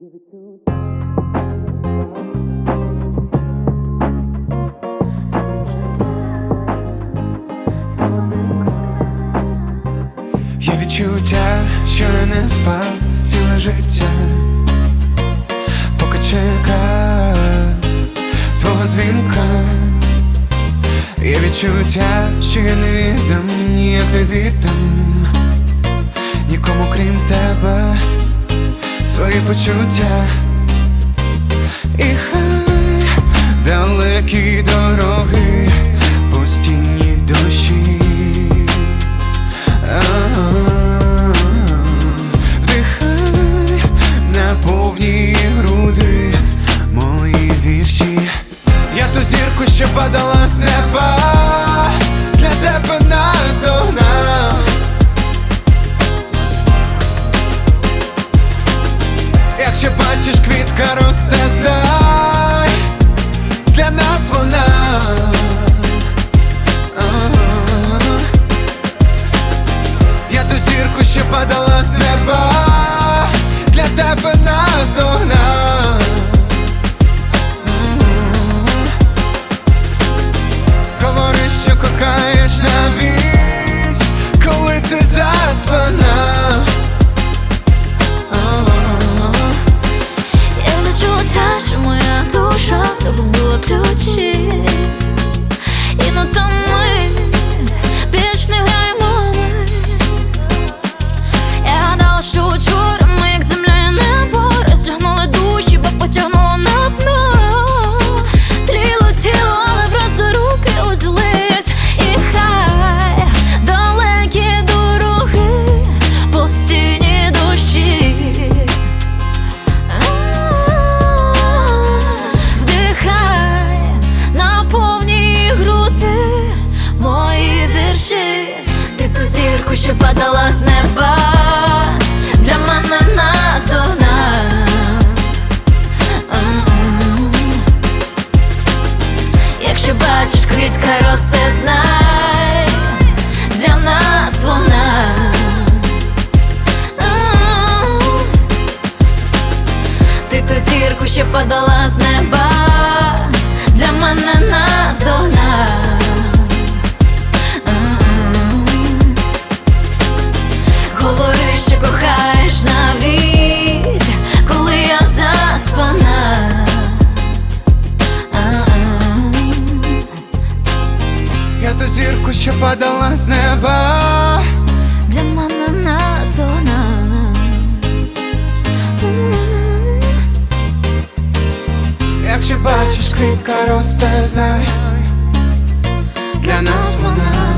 Є відчуття, що я не спав ціле життя, поки чекав твого дзвінка. Є відчуття, що я не віддам, ніяк не віддам. Нікому крім тебе свої почуття. І хай далекі дороги, постійні дощі. Вдихай на повні груди мої вірші. Я ту зірку, що падала з неба, наздогнав. Говори, що. Є моя душа загубила ключі зірку, що падала з неба, для мене наздогнав. Якщо бачиш, квітка росте, знай, для нас вона. Ти ту зірку, що падала з неба, для мене наздогнав. Ту зірку, що падала з неба. Для мене наздогнав. Якщо бачиш, квітка росте, знай для нас вона.